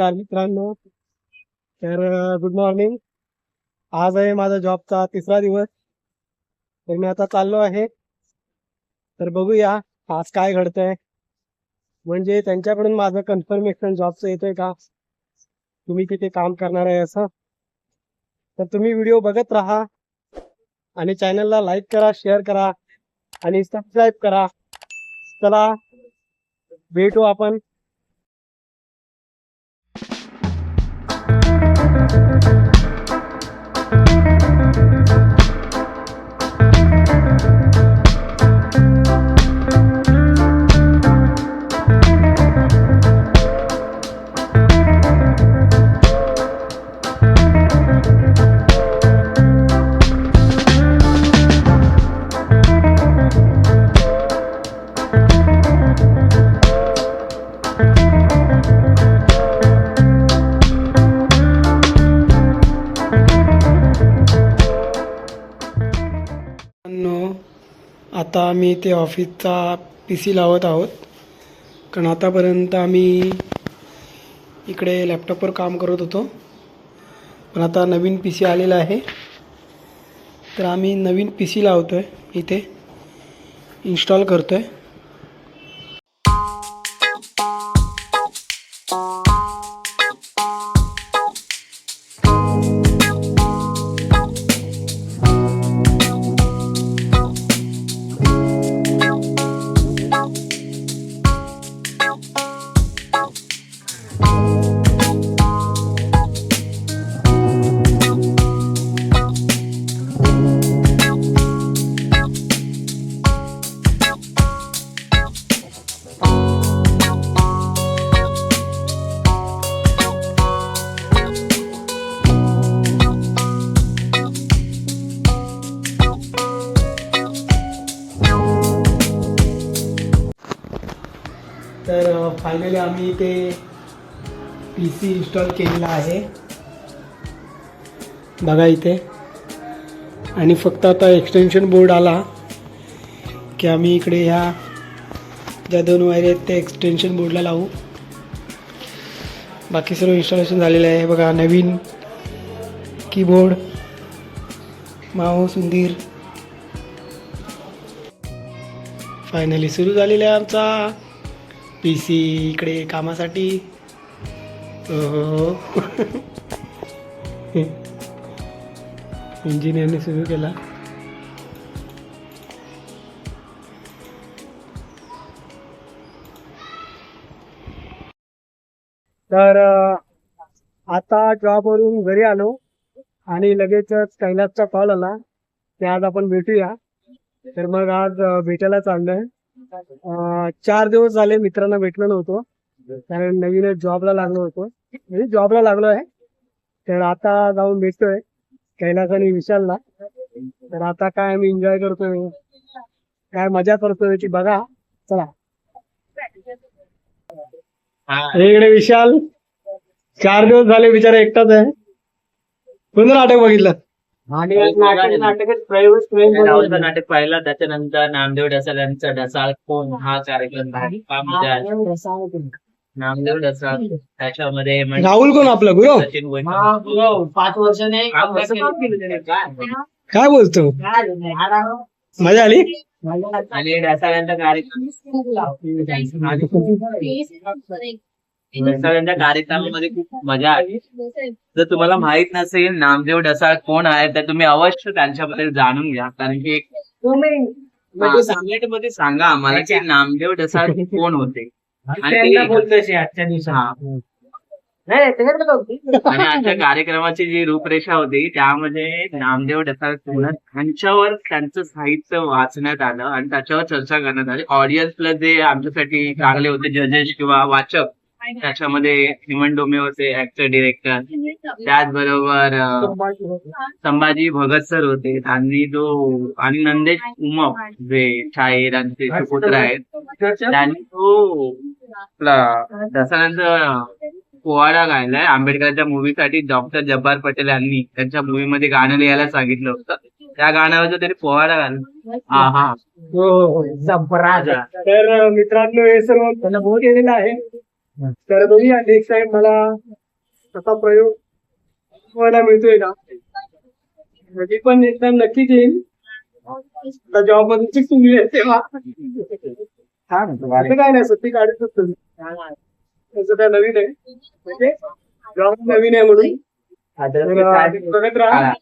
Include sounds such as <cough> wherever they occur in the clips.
नमस्कार मित्रांनो. तर गुड मॉर्निंग आज आहे माझा जॉबचा तिसरा दिवस. तर मी आता चाललो आहे. तर बघूया आज काय घडतंय. म्हणजे त्यांच्याकडून माझं कन्फर्मेशन जॉबचं येतोय का? तुम्ही तिथे काम करणार आहे असं. तर तुम्ही व्हिडिओ बघत राहा आणि चॅनलला लाईक करा शेअर करा आणि सबस्क्राईब करा. चला भेटू आपण. आता आम्ही ते ऑफिसचा पी सी लावत आहोत. कारण आतापर्यंत आम्ही इकडे लॅपटॉपवर काम करत होतो. पण आता नवीन पी सी आलेला आहे. तर आम्ही नवीन पी सी लावतो आहे इथे. इन्स्टॉल करतो आहे तर फायनली आम्ही ते पी सी इन्स्टॉल केलेला आहे. बघा इथे. आणि फक्त आता एक्सटेन्शन बोर्ड आला की आम्ही इकडे ह्या ज्या दोन वायर आहेत त्या एक्सटेन्शन बोर्डला लावू. बाकी सर्व इन्स्टॉलेशन झालेलं आहे. बघा नवीन कीबोर्ड माऊस उंदीर. फायनली सुरू झालेला आहे आमचा. पी सी इकडे कामासाठी. इंजिनियरने सुरू केला. तर आता जॉबवरून घरी आलो आणि लगेचच कैलासचा कॉल आला. ते आज आपण भेटूया. तर मग आज भेटायला चाललोय. चार दिवस झाले मित्रांना भेटलो नव्हतो. कारण नवीनच जॉबला लागलो होतो. म्हणजे जॉबला लागलो आहे. तर आता जाऊन भेटतोय. कैलास आणि विशालला तर आता काय आम्ही एन्जॉय करतोय. काय मजा करतोय ती बघा. चला. हे. इकडे विशाल. चार दिवस झाले बिचारा एकटाच आहे. कोणतं नाटक बघितलं? नाटक पाहिलं. त्याच्यानंतर नामदेव ढसाळ यांचा ढसाळ कोण? हा. कार्यक्रम आली. नामदेव ढसाळ त्याच्यामध्ये म्हणजे राहुल कोण आपला गुरु सचिन. पाच वर्षाने? काय? काय बोलतो? मजा आली? आणि ढसाळ यांचा कार्यक्रम. यांच्या कार्यक्रमामध्ये खूप मजा आली. जर तुम्हाला माहीत नसेल नामदेव ढसाळ कोण आहे तर तुम्ही अवश्य त्यांच्याबद्दल जाणून घ्या. कारण की एक मध्ये सांगा आम्हाला की नामदेव ढसाळ कोण होते. <laughs> आणि आजच्या दिवसात. हा. आणि आजच्या कार्यक्रमाची जी रूपरेषा होती त्यामध्ये नामदेव ढसाळ कोणत यांच्यावर त्यांचं साहित्य वाचण्यात आलं आणि त्याच्यावर चर्चा करण्यात आली. ऑडियन्सला जे आमच्यासाठी चांगले होते जजेस किंवा वाचक त्याच्यामध्ये हेमंत डोमे होते ऍक्टर डिरेक्टर त्याचबरोबर संभाजी भगत सर होते. त्यांनी जो आणि नंदेश उमप जे शाहीर आणि ते सुपुत्र आहेत. त्यांनी तो आपला दसऱ्याचा पोवाडा गायलाय. आंबेडकरांच्या मूवीसाठी डॉक्टर जब्बार पटेल यांनी त्यांच्या मूवी मध्ये गाणं लिहायला सांगितलं होतं. त्या गाण्यावर त्यांनी पोवाडा गायला हा हा. हो हो हो. तर मित्रांनो हे सर्व त्यांना बोल केलेलं आहे. तर बघूया नेक्स्ट टाइम मला तसा प्रयोग व्हायला मिळतोय का? म्हणजे पण नेक्स्ट टाइम नक्कीच येईल आता जॉबमध्ये तुम्ही आहे तेव्हा असं काय नाही सुट्टी काढत असतो मी. तसं काय नवीन आहे. म्हणजे जॉब नवीन आहे म्हणून. तर, बघत राहा.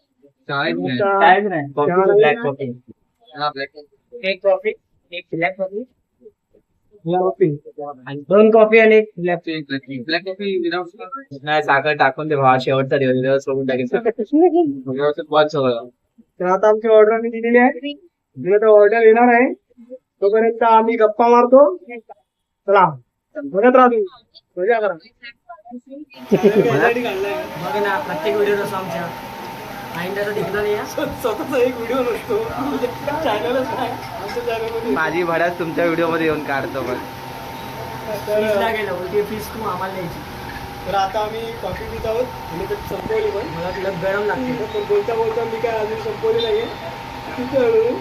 ब्लॅक कॉफी एक कॉफी एक ब्लॅक कॉफी दोन कॉफी आणि एक black coffee black coffee without नाही साखर टाकून दे भावा. शेवटचा दिवस दिवस सोडून व्यवस्थित बॉल सगळं तर आता आमची ऑर्डर आम्ही दिलेली आहे. तिला तर ऑर्डर येणार आहे. तोपर्यंत आम्ही गप्पा मारतो. चला बघत राहा तुम्ही. मजा करा. <laughs> प्रत्येक व्हिडिओ असतो आमच्या आईंदा दिसला नाही हा. <laughs> स्वतःचा एक व्हिडिओ नसतो. चॅनलच नाही. आमच्या चॅनलमध्ये माझी भडाच तुमच्या व्हिडिओमध्ये येऊन काढतो पण फीसला गेलो उलटी फीस तू आम्हाला द्यायची. तर आता आम्ही कॉफी पित आहोत. आणि ते संपवली पण. मला तुला गरम लागते. पण बोलता बोलता मी काय अजून संपवली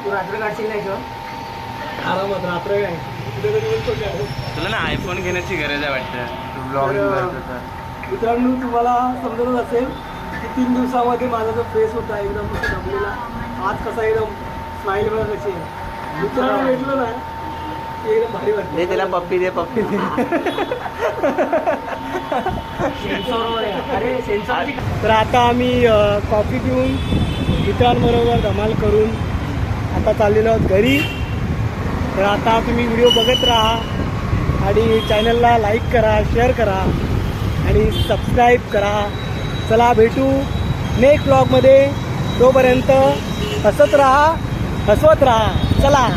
तू रात्र काढशील नाही किंवा आरामात रात्र काय? तर. तुला ना आयफोन घेण्याची गरज आहे वाटतं. ब्लॉगिंग करतो तर. मित्रांनो तुम्हाला समजत असेल तीन दिवसामध्ये माझा जो फेस होता एकदम दमलेला. आज कसा एकदम स्माईल आहे. मित्रांनो भेटलो ना एकदम भारी वाटतं दे त्याला पप्पी दे पप्पी दे. सेन्सॉर अरे सेन्सॉर तर आता आम्ही कॉफी पिऊन मित्रांबरोबर धमाल करून आता चाललेलो आहोत घरी. तर आता तुम्ही व्हिडिओ बघत राहा आणि चॅनलला लाईक करा शेअर करा आणि सबस्क्राईब करा. चला भेटू नेक्स्ट ब्लॉगमध्ये तोपर्यंत हसत राहा हसवत राहा. चला.